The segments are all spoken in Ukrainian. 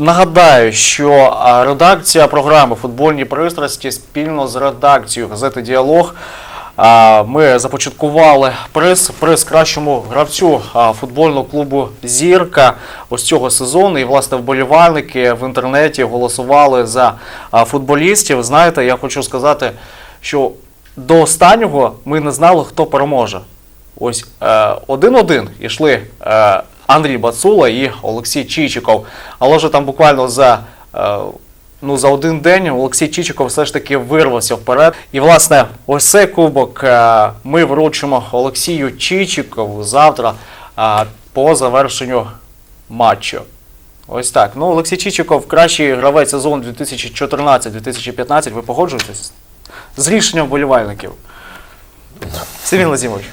Нагадаю, що редакція програми Футбольні пристрасті спільно з редакцією газети Діалог. Ми започаткували приз, приз кращому гравцю футбольного клубу Зірка ось цього сезону. І власне вболівальники в інтернеті голосували за футболістів. Знаєте, я хочу сказати, що до останнього ми не знали, хто переможе. Ось е, один-один ішли е, Андрій Бацула і Олексій Чичиков. Але вже там буквально за, е, ну, за один день Олексій Чичиков все ж таки вирвався вперед. І, власне, ось цей кубок е, ми вручимо Олексію Чичикову завтра е, по завершенню матчу. Ось так. Ну, Олексій Чичиков кращий гравець сезону 2014-2015. Ви погоджуєтесь з рішенням вболівальників? Сергій Лазімович.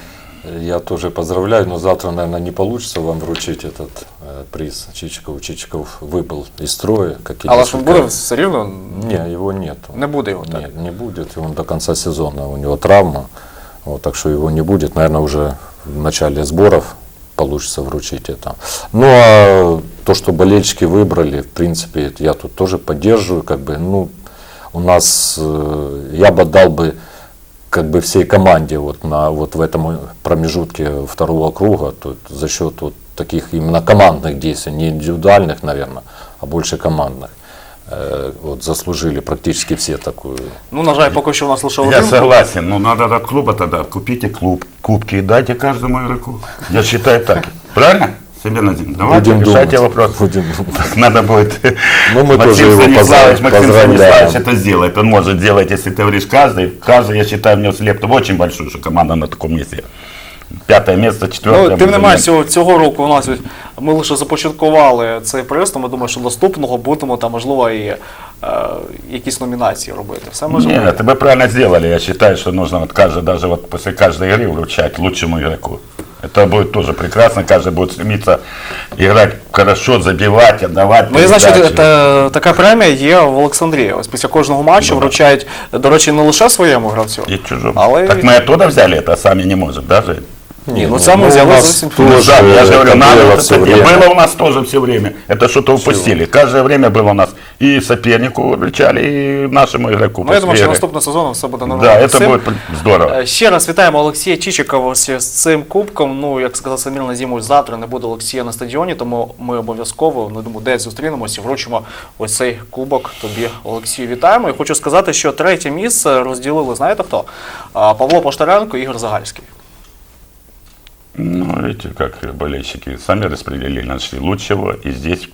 Я тоже поздравляю, но завтра, наверное, не получится вам вручить этот э, приз Чичикову. Чичиков выбыл из строя. Как и Але ж він буде все рівно. Не, его нет. Не буде його, так? Нет, не будет. Он до конца сезона, у него травма. Вот, так что его не будет. Наверное, уже в начале сборов получится вручить это. Ну, а то, что болельщики выбрали, в принципе, я тут тоже поддерживаю. Как бы, ну, у нас, э, я бы дал бы как бы всей команде вот, на, вот в этом промежутке второго круга, то есть за счет вот таких именно командных действий, не индивидуальных, наверное, а больше командных. Э, Вот заслужили практически все такую. Ну, на жаль, поки що у нас лише Я один. согласен, но надо от клуба тогда купите клуб, кубки и дайте каждому игроку. Я считаю так. Правильно? Семен Назим, давайте Будем решайте думать. вопрос. Будем думать. Так надо будет. Ну, мы тоже Максим его Станиславович, поздрав- Максим поздравляем. Станиславович это сделает. Он может делать, если ты говоришь каждый. Каждый, я считаю, внес лепту очень большую, что команда на таком месте. Пятое место, четвертое. Ну, тим не менш, цього, цього року у нас ось ми лише започаткували цей приз, тому я думаю, що наступного будемо там, можливо, і е, якісь номінації робити. Все можливо. Нет, вы правильно сделали. Я считаю, что нужно вот каждый, даже вот после каждой игры вручать лучшему игроку. Это будет тоже прекрасно. Каждый будет стремиться играть хорошо, забивать, отдавать. Ну, я знаю, що передачи. та- така премія є в Олександрії. Ось після кожного матчу вручають, до речі, не лише своєму гравцю. И чужому. Але Так мы оттуда взяли это, а сами не можем, даже. Ні, ну це ми у взяли нас зовсім. Ну, тоже да, я же говорю, это надо было вот всё это делать. время. Было у нас тоже все время. Это что-то упустили. Каждое время было у нас и сопернику вручали, и нашему игроку. Ну, я думаю, после що игры. наступного сезону все буде нормально. Да, з это цим. будет здорово. Е, Ще раз вітаємо Олексія Чичикова ось з цим кубком. Ну, як сказав Самір Назімович, завтра не буде Олексія на стадіоні, тому ми обов'язково ну, думаю, десь зустрінемося і вручимо ось цей кубок тобі, Олексію. Вітаємо. І хочу сказати, що третє місце розділили, знаєте хто? А, Павло Поштаренко і Ігор Загальський. Ну, видите, как болельщики сами распределили, нашли лучшего. И здесь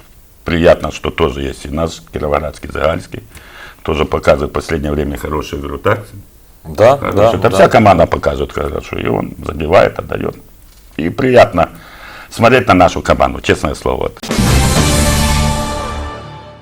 приятно, что тоже есть и наш Кировоградский, Загальский. Тоже показывает в последнее время хорошую игру. Так? Да, Хорошо. да, Да да. вся команда показывает хорошо. И он забивает, отдает. И приятно смотреть на нашу команду, честное слово.